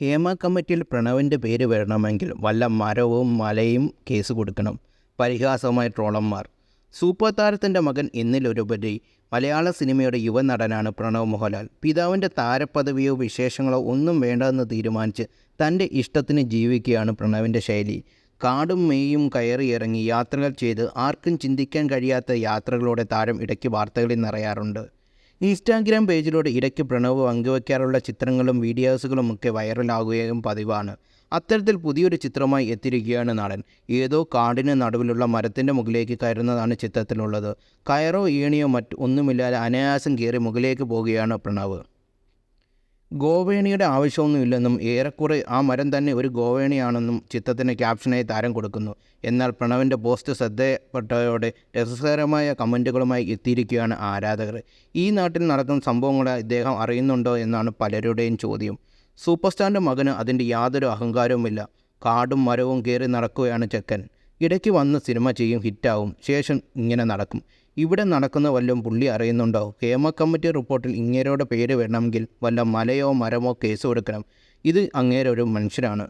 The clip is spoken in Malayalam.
ഹേമ കമ്മിറ്റിയിൽ പ്രണവിന്റെ പേര് വരണമെങ്കിൽ വല്ല മരവും മലയും കേസ് കൊടുക്കണം. പരിഹാസമായ ട്രോളന്മാർ. സൂപ്പർ താരത്തിന്റെ മകൻ എന്നിലൊരുപരി മലയാള സിനിമയുടെ യുവനടനാണ് പ്രണവ് മോഹൻലാൽ. പിതാവിന്റെ താരപദവിയോ വിശേഷങ്ങളോ ഒന്നും വേണ്ടെന്ന് തീരുമാനിച്ച് തന്റെ ഇഷ്ടത്തിന് ജീവിക്കുകയാണ് പ്രണവിന്റെ ശൈലി. കാടും മെയ്യും കയറി ഇറങ്ങി യാത്രകൾ ചെയ്ത് ആർക്കും ചിന്തിക്കാൻ കഴിയാത്ത യാത്രകളോടെ താരം ഇടയ്ക്ക് വാർത്തകളിൽ നിറയാറുണ്ട്. ഇൻസ്റ്റാഗ്രാം പേജിലൂടെ ഇടയ്ക്ക് പ്രണവ് പങ്കുവയ്ക്കാറുള്ള ചിത്രങ്ങളും വീഡിയോസുകളും ഒക്കെ വൈറലാകുകയും പതിവാണ്. അത്തരത്തിൽ പുതിയൊരു ചിത്രമായി എത്തിയിരിക്കുകയാണ് നടൻ. ഏതോ കാടിന് നടുവിലുള്ള മരത്തിന്റെ മുകളിലേക്ക് കയറുന്നതാണ് ചിത്രത്തിലുള്ളത്. കയറോ ഏണിയോ മറ്റ് ഒന്നുമില്ലാതെ അനായാസം കയറി മുകളിലേക്ക് പോവുകയാണ് പ്രണവ്. ഗോവേണിയുടെ ആവശ്യമൊന്നുമില്ലെന്നും ഏറെക്കുറെ ആ മരം തന്നെ ഒരു ഗോവേണിയാണെന്നും ചിത്രത്തിന് ക്യാപ്ഷനായി താരം കൊടുക്കുന്നു. എന്നാൽ പ്രണവിന്റെ പോസ്റ്റ് ശ്രദ്ധയപ്പെട്ടതോടെ രസകരമായ കമന്റുകളുമായി എത്തിയിരിക്കുകയാണ് ആരാധകർ. ഈ നാട്ടിൽ നടക്കുന്ന സംഭവങ്ങളെ ഇദ്ദേഹം അറിയുന്നുണ്ടോ എന്നാണ് പലരുടെയും ചോദ്യം. സൂപ്പർ സ്റ്റാറിന്റെ മകന് അതിന്റെ യാതൊരു അഹങ്കാരവുമില്ല. കാടും മരവും കയറി നടക്കുകയാണ് ചെക്കൻ. ഇടയ്ക്ക് വന്ന് സിനിമ ചെയ്യും ഹിറ്റാവും. ശേഷം ഇങ്ങനെ നടക്കും. ഇവിടെ നടക്കുന്ന വല്ലതും പുള്ളി അറിയുന്നുണ്ടോ? ഹേമ കമ്മിറ്റി റിപ്പോർട്ടിൽ ഇങ്ങേരുടെ പേര് വരണമെങ്കിൽ വല്ല മലയോ മരമോ കേസ് കൊടുക്കണം. ഇത് അങ്ങേരൊരു മനുഷ്യരാണ്.